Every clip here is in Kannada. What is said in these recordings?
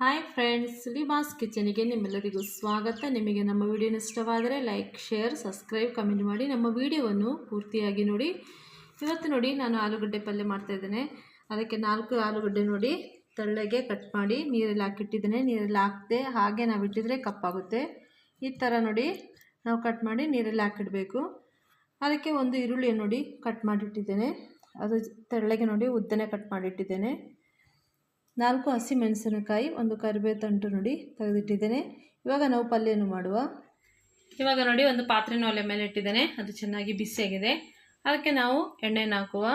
ಹಾಯ್ ಫ್ರೆಂಡ್ಸ್ ಲಿಬಾಸ್ ಕಿಚನಿಗೆ ನಿಮ್ಮೆಲ್ಲರಿಗೂ ಸ್ವಾಗತ. ನಿಮಗೆ ನಮ್ಮ ವಿಡಿಯೋನ ಇಷ್ಟವಾದರೆ ಲೈಕ್ ಶೇರ್ ಸಬ್ಸ್ಕ್ರೈಬ್ ಕಮೆಂಟ್ ಮಾಡಿ. ನಮ್ಮ ವಿಡಿಯೋವನ್ನು ಪೂರ್ತಿಯಾಗಿ ನೋಡಿ. ಇವತ್ತು ನೋಡಿ ನಾನು ಆಲೂಗಡ್ಡೆ ಪಲ್ಯ ಮಾಡ್ತಾಯಿದ್ದೇನೆ ಅದಕ್ಕೆ ನಾಲ್ಕು ಆಲೂಗಡ್ಡೆ ನೋಡಿ ತೆಳ್ಳಗೆ ಕಟ್ ಮಾಡಿ ನೀರಲ್ಲಿ ಹಾಕಿಟ್ಟಿದ್ದೇನೆ. ನೀರಲ್ಲಿ ಹಾಕದೆ ಹಾಗೆ ನಾವು ಇಟ್ಟಿದರೆ ಕಪ್ಪಾಗುತ್ತೆ ಈ ಥರ ನೋಡಿ ನಾವು ಕಟ್ ಮಾಡಿ ನೀರಲ್ಲಿ ಹಾಕಿಡಬೇಕು. ಅದಕ್ಕೆ ಒಂದು ಈರುಳ್ಳಿ ನೋಡಿ ಕಟ್ ಮಾಡಿಟ್ಟಿದ್ದೇನೆ ಅದು ತೆಳ್ಳಗೆ ನೋಡಿ ಉದ್ದನೆ ಕಟ್ ಮಾಡಿಟ್ಟಿದ್ದೇನೆ ನಾಲ್ಕು ಹಸಿ ಮೆಣಸಿನಕಾಯಿ, ಒಂದು ಕರಿಬೇವು ತಂಟು ನೋಡಿ ತೆಗೆದಿಟ್ಟಿದ್ದೇನೆ. ಇವಾಗ ನಾವು ಪಲ್ಯನು ಮಾಡುವ. ಇವಾಗ ನೋಡಿ ಒಂದು ಪಾತ್ರೆನ ಒಲೆ ಮೇಲೆ ಇಟ್ಟಿದ್ದೇನೆ. ಅದು ಚೆನ್ನಾಗಿ ಬಿಸಿಯಾಗಿದೆ. ಅದಕ್ಕೆ ನಾವು ಎಣ್ಣೆನ ಹಾಕುವ.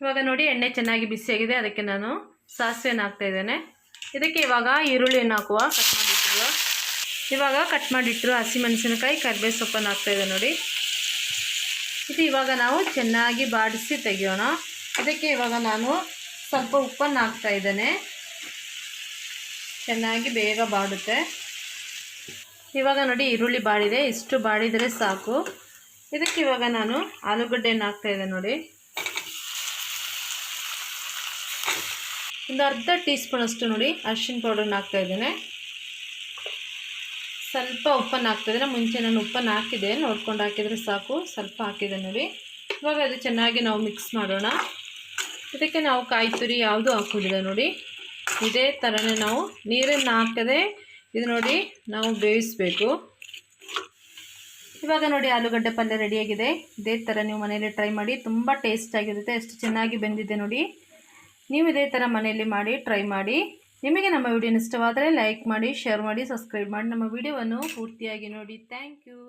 ಇವಾಗ ನೋಡಿ ಎಣ್ಣೆ ಚೆನ್ನಾಗಿ ಬಿಸಿಯಾಗಿದೆ. ಅದಕ್ಕೆ ನಾನು ಸಾಸಿವೆನ ಹಾಕ್ತಾ ಇದ್ದೇನೆ. ಇದಕ್ಕೆ ಇವಾಗ ಈರುಳ್ಳಿಯನ್ನು ಹಾಕುವ. ಕಟ್ ಮಾಡಿಟ್ಟಿರುವ. ಇವಾಗ ಕಟ್ ಮಾಡಿಟ್ಟಿರೋ ಹಸಿ ಮೆಣಸಿನಕಾಯಿ, ಕರಿಬೇವು ಸೊಪ್ಪನ್ನು ಹಾಕ್ತಾಯಿದೆ ನೋಡಿ. ಇದು ಇವಾಗ ನಾವು ಚೆನ್ನಾಗಿ ಬಾಡಿಸಿ ತೆಗಿಯೋಣ. ಇದಕ್ಕೆ ಇವಾಗ ನಾನು ಸ್ವಲ್ಪ ಉಪ್ಪನ್ನು ಹಾಕ್ತಾ ಇದ್ದಾನೆ. ಚೆನ್ನಾಗಿ ಬೇಗ ಬಾಡುತ್ತೆ. ಇವಾಗ ನೋಡಿ ಈರುಳ್ಳಿ ಬಾಡಿದೆ. ಇಷ್ಟು ಬಾಡಿದರೆ ಸಾಕು. ಇದಕ್ಕೆ ಇವಾಗ ನಾನು ಆಲೂಗಡ್ಡೆಯನ್ನು ಹಾಕ್ತಾ ಇದ್ದೆ ನೋಡಿ. ಒಂದು ಅರ್ಧ ಟೀ ಸ್ಪೂನಷ್ಟು ನೋಡಿ ಅರ್ಶಿನ ಪೌಡರ್ನ ಹಾಕ್ತಾ ಇದ್ದೇನೆ. ಸ್ವಲ್ಪ ಉಪ್ಪನ್ನು ಹಾಕ್ತಿದ್ರೆ ಮುಂಚೆ ನಾನು ಉಪ್ಪನ್ನು ಹಾಕಿದೆ ನೋಡ್ಕೊಂಡು ಹಾಕಿದರೆ ಸಾಕು. ಸ್ವಲ್ಪ ಹಾಕಿದೆ ನೋಡಿ. ಇವಾಗ ಅದು ಚೆನ್ನಾಗಿ ನಾವು ಮಿಕ್ಸ್ ಮಾಡೋಣ. ಇದಕ್ಕೆ ನಾವು ಕಾಯಿ ತುರಿ ಯಾವುದು ಹಾಕೋದಿಲ್ಲ ನೋಡಿ. ಇದೇ ಥರನೇ ನಾವು ನೀರನ್ನು ಹಾಕದೆ ಇದು ನೋಡಿ ನಾವು ಬೇಯಿಸಬೇಕು. ಇವಾಗ ನೋಡಿ ಆಲೂಗಡ್ಡೆ ಪಲ್ಯ ರೆಡಿಯಾಗಿದೆ ಇದೇ ಥರ ನೀವು ಮನೆಯಲ್ಲಿ ಟ್ರೈ ಮಾಡಿ ತುಂಬ ಟೇಸ್ಟಾಗಿರುತ್ತೆ ಎಷ್ಟು ಚೆನ್ನಾಗಿ ಬೆಂದಿದೆ ನೋಡಿ. ನೀವು ಇದೇ ಥರ ಮನೆಯಲ್ಲಿ ಮಾಡಿ ಟ್ರೈ ಮಾಡಿ. ನಿಮಗೆ ನಮ್ಮ ವಿಡಿಯೋನ ಇಷ್ಟವಾದರೆ ಲೈಕ್ ಮಾಡಿ ಶೇರ್ ಮಾಡಿ ಸಬ್ಸ್ಕ್ರೈಬ್ ಮಾಡಿ. ನಮ್ಮ ವಿಡಿಯೋವನ್ನು ಪೂರ್ತಿಯಾಗಿ ನೋಡಿ. Thank you